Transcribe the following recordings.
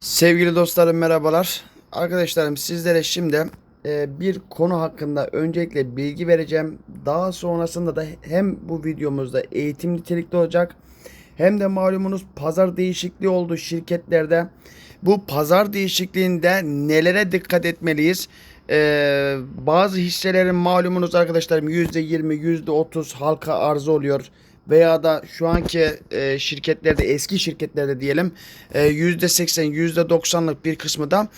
Sevgili dostlarım merhabalar. Arkadaşlarım sizlere şimdi e, bir konu hakkında öncelikle bilgi vereceğim. Daha sonrasında da hem bu videomuzda eğitim nitelikli olacak hem de malumunuz pazar değişikliği oldu şirketlerde. Bu pazar değişikliğinde nelere dikkat etmeliyiz? E, bazı hisselerin malumunuz arkadaşlarım %20, %30 halka arzı oluyor veya da şu anki e, şirketlerde eski şirketlerde diyelim e, %80 %90'lık bir kısmı da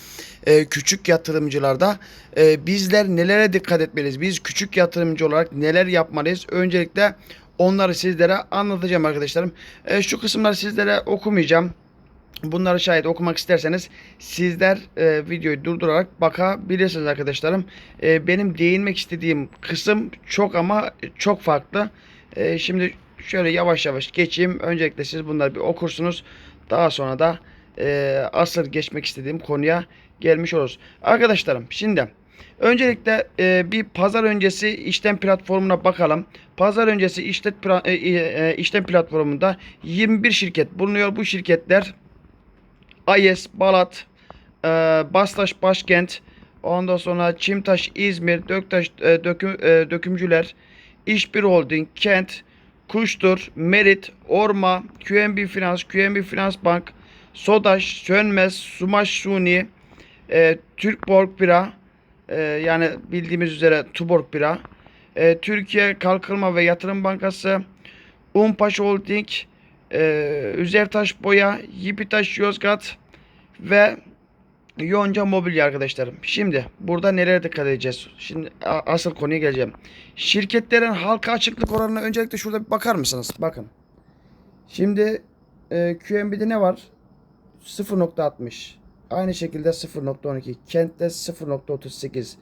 e, küçük yatırımcılarda e, bizler nelere dikkat etmeliyiz? Biz küçük yatırımcı olarak neler yapmalıyız? Öncelikle onları sizlere anlatacağım arkadaşlarım. E, şu kısımları sizlere okumayacağım. Bunları şayet okumak isterseniz sizler e, videoyu durdurarak bakabilirsiniz arkadaşlarım. E, benim değinmek istediğim kısım çok ama çok farklı. E, şimdi şöyle yavaş yavaş geçeyim. Öncelikle siz bunları bir okursunuz. Daha sonra da e, asıl geçmek istediğim konuya gelmiş oluruz. Arkadaşlarım şimdi öncelikle e, bir pazar öncesi işlem platformuna bakalım. Pazar öncesi işlet pra- e, e, işlem platformunda 21 şirket bulunuyor. Bu şirketler Ayes, Balat, e, Bastaş Başkent, ondan sonra Çimtaş İzmir, Döktaş e, döküm, e, Dökümcüler, İşbir Holding, Kent, Kuştur, Merit, Orma, QNB Finans, QNB Finans Bank, Sodaş, Sönmez, Sumaş Suni, e, Türkborg Bira, e, yani bildiğimiz üzere Tuborg Bira, e, Türkiye Kalkınma ve Yatırım Bankası, Umpaş Holding, e, Üzertaş Boya, Yipitaş Yozgat ve Yonca Mobilya arkadaşlarım. Şimdi burada nelere dikkat edeceğiz? Şimdi asıl konuya geleceğim. Şirketlerin halka açıklık oranına öncelikle şurada bir bakar mısınız? Bakın. Şimdi e, QNB'de ne var? 0.60. Aynı şekilde 0.12. Kent'te 0.38.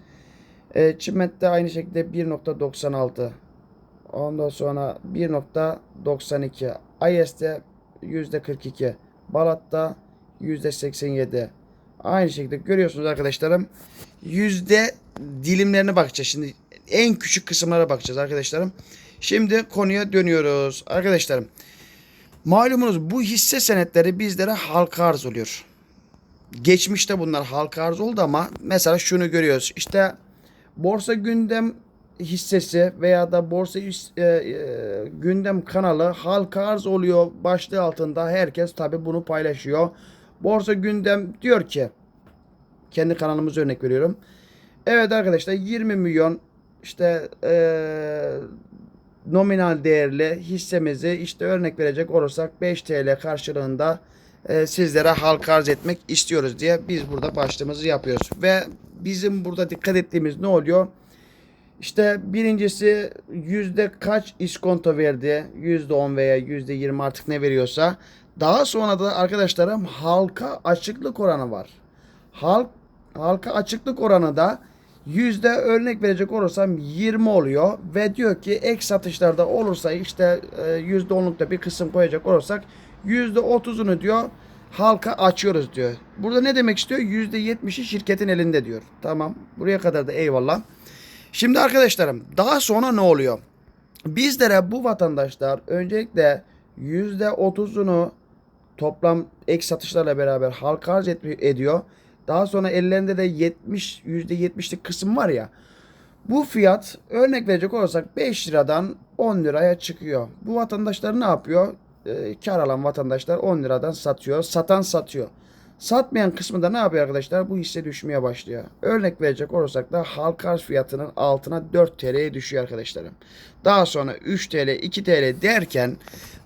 E, Çiment'te aynı şekilde 1.96. Ondan sonra 1.92. IS'te %42. Balat'ta %87. Aynı şekilde görüyorsunuz arkadaşlarım. Yüzde dilimlerine bakacağız. Şimdi en küçük kısımlara bakacağız arkadaşlarım. Şimdi konuya dönüyoruz. Arkadaşlarım malumunuz bu hisse senetleri bizlere halka arz oluyor. Geçmişte bunlar halka arz oldu ama mesela şunu görüyoruz. İşte borsa gündem hissesi veya da borsa e, e, gündem kanalı halka arz oluyor başlığı altında herkes tabi bunu paylaşıyor. Borsa gündem diyor ki kendi kanalımıza örnek veriyorum. Evet arkadaşlar 20 milyon işte e, nominal değerli hissemizi işte örnek verecek olursak 5 TL karşılığında e, sizlere halka arz etmek istiyoruz diye biz burada başlığımızı yapıyoruz. Ve bizim burada dikkat ettiğimiz ne oluyor? İşte birincisi yüzde kaç iskonto verdi? Yüzde on veya yüzde yirmi artık ne veriyorsa. Daha sonra da arkadaşlarım halka açıklık oranı var. Halk halka açıklık oranı da yüzde örnek verecek olursam 20 oluyor ve diyor ki ek satışlarda olursa işte e, yüzde onlukta bir kısım koyacak olursak yüzde otuzunu diyor halka açıyoruz diyor. Burada ne demek istiyor? Yüzde yetmişi şirketin elinde diyor. Tamam. Buraya kadar da eyvallah. Şimdi arkadaşlarım daha sonra ne oluyor? Bizlere bu vatandaşlar öncelikle yüzde otuzunu toplam ek satışlarla beraber halka arz et- ediyor. Daha sonra ellerinde de 70 yüzde 70'lik kısım var ya. Bu fiyat örnek verecek olursak 5 liradan 10 liraya çıkıyor. Bu vatandaşlar ne yapıyor? Ee, kar alan vatandaşlar 10 liradan satıyor. Satan satıyor. Satmayan kısmı da ne yapıyor arkadaşlar? Bu hisse düşmeye başlıyor. Örnek verecek olursak da halka arz fiyatının altına 4 TL'ye düşüyor arkadaşlarım. Daha sonra 3 TL, 2 TL derken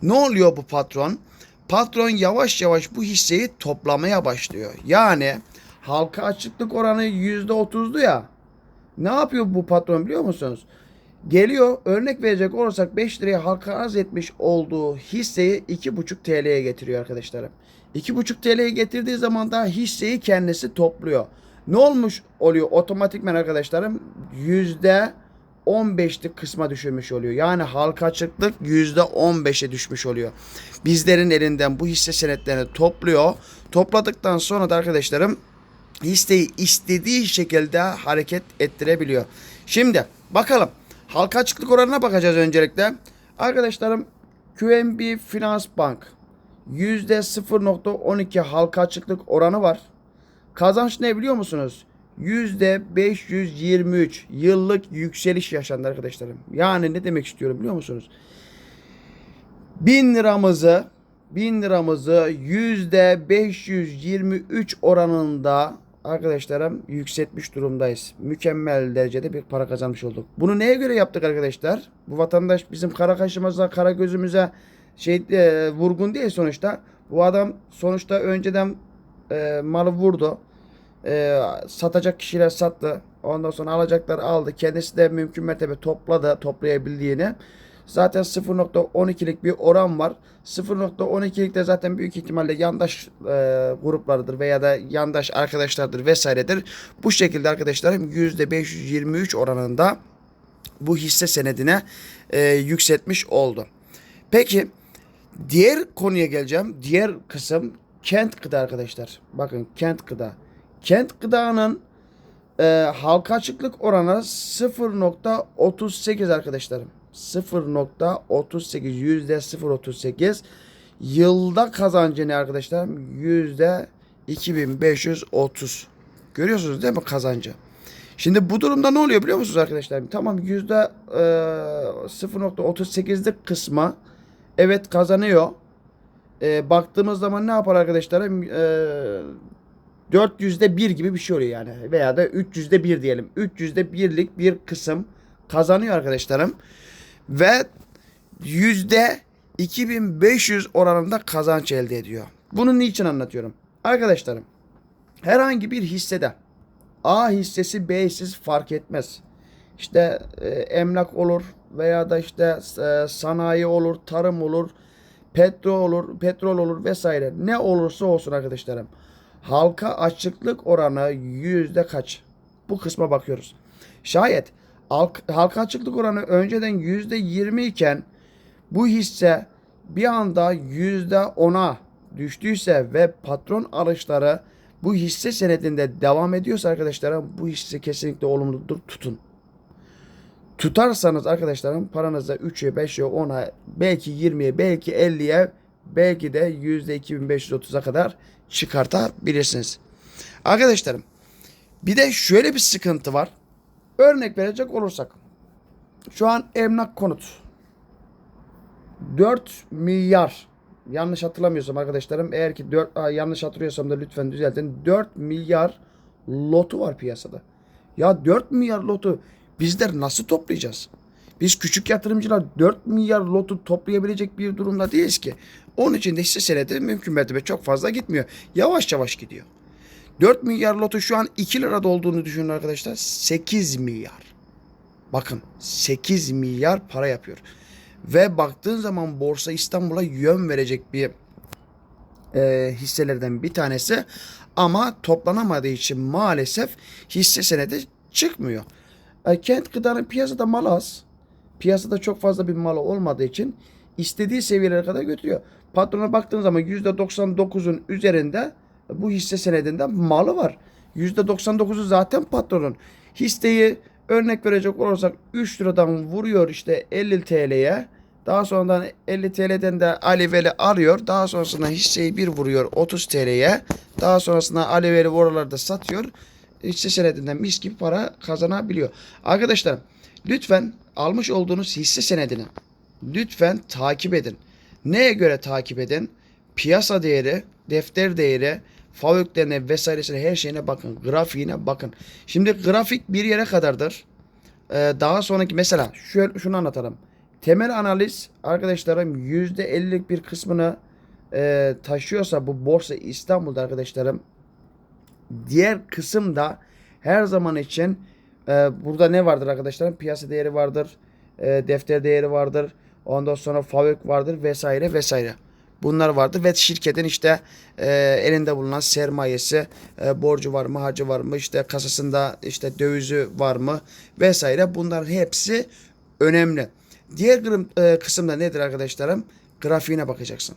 ne oluyor bu patron? Patron yavaş yavaş bu hisseyi toplamaya başlıyor. Yani halka açıklık oranı %30'du ya. Ne yapıyor bu patron biliyor musunuz? Geliyor örnek verecek olursak 5 liraya halka arz etmiş olduğu hisseyi 2,5 TL'ye getiriyor arkadaşlarım. 2,5 TL'ye getirdiği zaman da hisseyi kendisi topluyor. Ne olmuş oluyor otomatikmen arkadaşlarım? Yüzde 15'lik kısma düşürmüş oluyor. Yani halka açıklık yüzde 15'e düşmüş oluyor. Bizlerin elinden bu hisse senetlerini topluyor. Topladıktan sonra da arkadaşlarım listeyi istediği şekilde hareket ettirebiliyor. Şimdi bakalım halka açıklık oranına bakacağız öncelikle. Arkadaşlarım QNB Finans Bank %0.12 halka açıklık oranı var. Kazanç ne biliyor musunuz? %523 yıllık yükseliş yaşandı arkadaşlarım. Yani ne demek istiyorum biliyor musunuz? 1000 liramızı 1000 liramızı %523 oranında arkadaşlarım yükseltmiş durumdayız. Mükemmel derecede bir para kazanmış olduk. Bunu neye göre yaptık arkadaşlar? Bu vatandaş bizim kara kaşımıza, kara gözümüze şey e, vurgun değil sonuçta. Bu adam sonuçta önceden e, malı vurdu. E, satacak kişiler sattı. Ondan sonra alacaklar aldı. Kendisi de mümkün mertebe topladı toplayabildiğini. Zaten 0.12'lik bir oran var. 0.12'lik de zaten büyük ihtimalle yandaş e, gruplarıdır veya da yandaş arkadaşlardır vesairedir. Bu şekilde arkadaşlarım %523 oranında bu hisse senedine e, yükseltmiş oldu. Peki diğer konuya geleceğim. Diğer kısım kent gıda arkadaşlar. Bakın kent gıda. Kent gıdanın e, halka açıklık oranı 0.38 arkadaşlarım. 0.38 yüzde 0.38 yılda kazancı ne arkadaşlar? Yüzde 2530. Görüyorsunuz değil mi kazancı? Şimdi bu durumda ne oluyor biliyor musunuz arkadaşlar? Tamam yüzde e, 0.38'lik kısma evet kazanıyor. E, baktığımız zaman ne yapar arkadaşlarım? E, 400'de 1 gibi bir şey oluyor yani. Veya da 300'de 1 diyelim. 300'de 1'lik bir kısım kazanıyor arkadaşlarım. Ve yüzde 2500 oranında kazanç elde ediyor. Bunu niçin anlatıyorum? Arkadaşlarım herhangi bir hissede A hissesi B hissesi fark etmez. İşte e, emlak olur veya da işte e, sanayi olur, tarım olur, petrol olur, petrol olur vesaire. Ne olursa olsun arkadaşlarım. Halka açıklık oranı yüzde kaç? Bu kısma bakıyoruz. Şayet halka açıklık oranı önceden yüzde yirmi iken bu hisse bir anda yüzde ona düştüyse ve patron alışları bu hisse senedinde devam ediyorsa arkadaşlarım bu hisse kesinlikle olumludur tutun. Tutarsanız arkadaşlarım paranızda 3'e 5'e 10'a belki 20'ye belki 50'ye belki de %2530'a kadar çıkartabilirsiniz. Arkadaşlarım bir de şöyle bir sıkıntı var. Örnek verecek olursak şu an emlak konut 4 milyar yanlış hatırlamıyorsam arkadaşlarım eğer ki 4 aa, yanlış hatırlıyorsam da lütfen düzeltin 4 milyar lotu var piyasada. Ya 4 milyar lotu bizler nasıl toplayacağız? Biz küçük yatırımcılar 4 milyar lotu toplayabilecek bir durumda değiliz ki. Onun için de hisse senedi mümkün mertebe çok fazla gitmiyor. Yavaş yavaş gidiyor. 4 milyar lotu şu an 2 lirada olduğunu düşünün arkadaşlar. 8 milyar. Bakın 8 milyar para yapıyor. Ve baktığın zaman Borsa İstanbul'a yön verecek bir e, hisselerden bir tanesi. Ama toplanamadığı için maalesef hisse senedi çıkmıyor. E, kent gıdanın piyasada mal az. Piyasada çok fazla bir malı olmadığı için istediği seviyelere kadar götürüyor. Patrona baktığın zaman %99'un üzerinde bu hisse senedinde malı var. %99'u zaten patronun. Hisseyi örnek verecek olursak 3 liradan vuruyor işte 50 TL'ye. Daha sonradan 50 TL'den de aleveli alıyor. Daha sonrasında hisseyi bir vuruyor 30 TL'ye. Daha sonrasında aleveli oralarda satıyor. Hisse senedinden mis gibi para kazanabiliyor. Arkadaşlar lütfen almış olduğunuz hisse senedini lütfen takip edin. Neye göre takip edin? Piyasa değeri, defter değeri, favöklerine vesairesine her şeyine bakın. Grafiğine bakın. Şimdi grafik bir yere kadardır. Ee, daha sonraki mesela şöyle şunu anlatalım. Temel analiz arkadaşlarım %50'lik bir kısmını e, taşıyorsa bu borsa İstanbul'da arkadaşlarım diğer kısımda her zaman için e, burada ne vardır arkadaşlarım? Piyasa değeri vardır. E, defter değeri vardır. Ondan sonra favök vardır vesaire vesaire. Bunlar vardı ve şirketin işte e, elinde bulunan sermayesi, e, borcu var mı, hacı var mı, işte kasasında işte dövizi var mı vesaire. Bunların hepsi önemli. Diğer e, kısımda nedir arkadaşlarım? Grafiğine bakacaksın.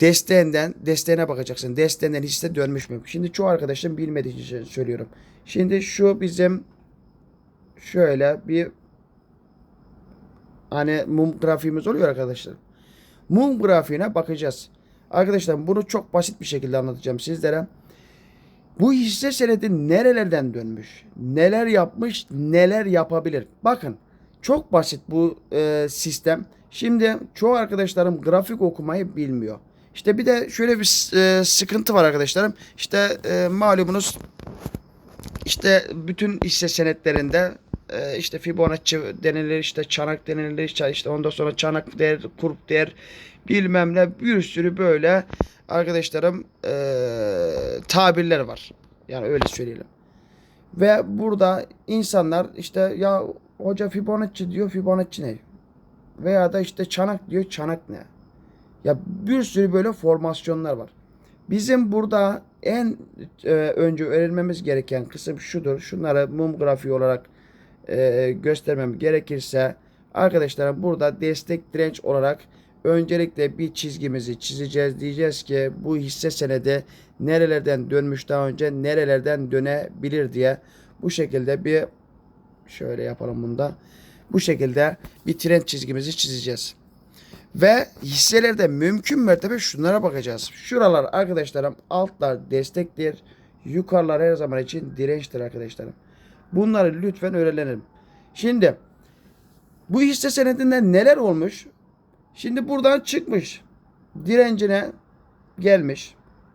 Desteğinden, desteğine bakacaksın. Desteğinden hisse dönmüş mü? Şimdi çoğu arkadaşım bilmediği için söylüyorum. Şimdi şu bizim şöyle bir hani mum grafiğimiz oluyor arkadaşlar. Mum grafiğine bakacağız. Arkadaşlar bunu çok basit bir şekilde anlatacağım sizlere. Bu hisse senedi nerelerden dönmüş? Neler yapmış? Neler yapabilir? Bakın çok basit bu e, sistem. Şimdi çoğu arkadaşlarım grafik okumayı bilmiyor. İşte bir de şöyle bir e, sıkıntı var arkadaşlarım. İşte e, malumunuz işte bütün hisse senetlerinde e, işte Fibonacci denilir, işte çanak denilir, işte, işte ondan sonra çanak der, kurp der, bilmem ne bir sürü böyle arkadaşlarım e, tabirler var. Yani öyle söyleyelim. Ve burada insanlar işte ya hoca Fibonacci diyor Fibonacci ne? Veya da işte çanak diyor çanak ne? Ya bir sürü böyle formasyonlar var. Bizim burada en e, önce öğrenmemiz gereken kısım şudur. Şunları mum grafiği olarak e, göstermem gerekirse arkadaşlar burada destek direnç olarak öncelikle bir çizgimizi çizeceğiz. Diyeceğiz ki bu hisse senedi nerelerden dönmüş daha önce nerelerden dönebilir diye bu şekilde bir şöyle yapalım bunda. Bu şekilde bir trend çizgimizi çizeceğiz. Ve hisselerde mümkün mertebe şunlara bakacağız. Şuralar arkadaşlarım altlar destektir. Yukarılar her zaman için dirençtir arkadaşlarım. Bunları lütfen öğrenelim. Şimdi bu hisse senedinde neler olmuş? Şimdi buradan çıkmış. Direncine gelmiş.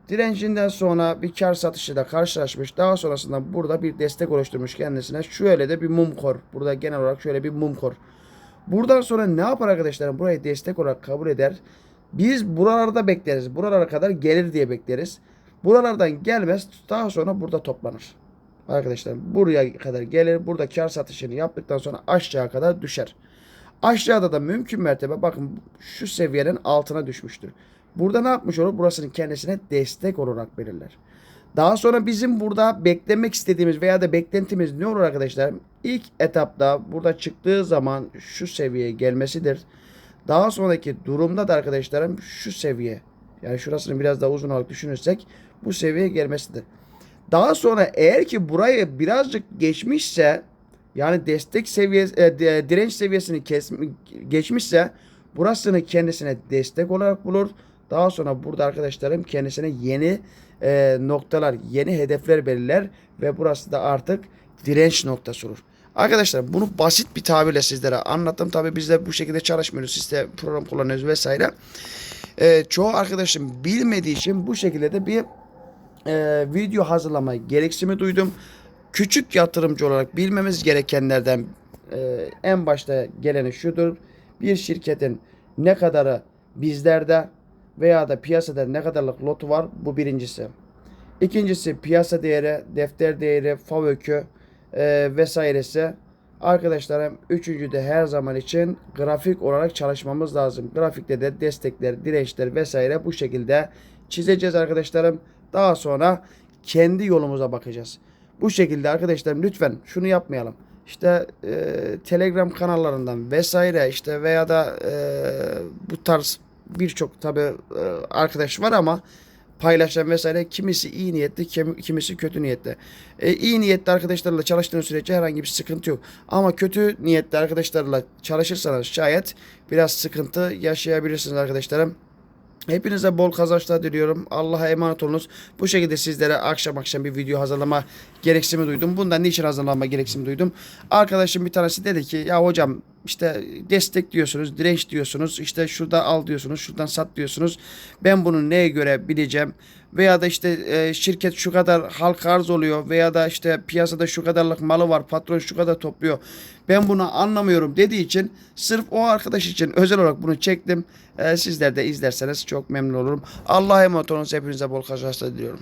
Direncinden sonra bir kar satışıyla karşılaşmış. Daha sonrasında burada bir destek oluşturmuş kendisine. Şöyle de bir mum kor. Burada genel olarak şöyle bir mum kor. Buradan sonra ne yapar arkadaşlarım? Burayı destek olarak kabul eder. Biz buralarda bekleriz. Buralara kadar gelir diye bekleriz. Buralardan gelmez. Daha sonra burada toplanır. Arkadaşlar buraya kadar gelir. Burada kar satışını yaptıktan sonra aşağı kadar düşer. Aşağıda da mümkün mertebe bakın şu seviyenin altına düşmüştür. Burada ne yapmış olur? Burasının kendisine destek olarak belirler. Daha sonra bizim burada beklemek istediğimiz veya da beklentimiz ne olur arkadaşlar? İlk etapta burada çıktığı zaman şu seviyeye gelmesidir. Daha sonraki durumda da arkadaşlarım şu seviye yani şurasını biraz daha uzun olarak düşünürsek bu seviyeye gelmesidir. Daha sonra eğer ki burayı birazcık geçmişse yani destek seviyesi e, direnç seviyesini geçmişse burasını kendisine destek olarak bulur. Daha sonra burada arkadaşlarım kendisine yeni e, noktalar, yeni hedefler belirler ve burası da artık direnç noktası olur. Arkadaşlar bunu basit bir tabirle sizlere anlattım. Tabi biz de bu şekilde çalışmıyoruz. Siz de program kullanıyoruz vesaire. E, çoğu arkadaşım bilmediği için bu şekilde de bir e, video hazırlama gereksimi duydum. Küçük yatırımcı olarak bilmemiz gerekenlerden e, en başta geleni şudur. Bir şirketin ne kadarı bizlerde veya da piyasada ne kadarlık lotu var bu birincisi. İkincisi piyasa değeri, defter değeri, FAVÖK'ü e, vesairesi. Arkadaşlarım üçüncü de her zaman için grafik olarak çalışmamız lazım. Grafikte de destekler, dirençler vesaire bu şekilde çizeceğiz arkadaşlarım. Daha sonra kendi yolumuza bakacağız. Bu şekilde arkadaşlarım lütfen şunu yapmayalım. İşte e, Telegram kanallarından vesaire işte veya da e, bu tarz birçok tabi e, arkadaş var ama paylaşan vesaire kimisi iyi niyetli kimisi kötü niyetli. E, iyi niyetli arkadaşlarla çalıştığınız sürece herhangi bir sıkıntı yok. Ama kötü niyetli arkadaşlarla çalışırsanız şayet biraz sıkıntı yaşayabilirsiniz arkadaşlarım. Hepinize bol kazançlar diliyorum. Allah'a emanet olunuz. Bu şekilde sizlere akşam akşam bir video hazırlama gereksimi duydum. Bundan niçin hazırlanma gereksimi duydum? Arkadaşım bir tanesi dedi ki ya hocam işte destek diyorsunuz, direnç diyorsunuz, işte şurada al diyorsunuz, şuradan sat diyorsunuz. Ben bunu neye göre bileceğim? Veya da işte e, şirket şu kadar halka arz oluyor veya da işte piyasada şu kadarlık malı var, patron şu kadar topluyor. Ben bunu anlamıyorum dediği için sırf o arkadaş için özel olarak bunu çektim. E, sizler de izlerseniz çok memnun olurum. Allah'a emanet olun. Hepinize bol kazançlar diliyorum.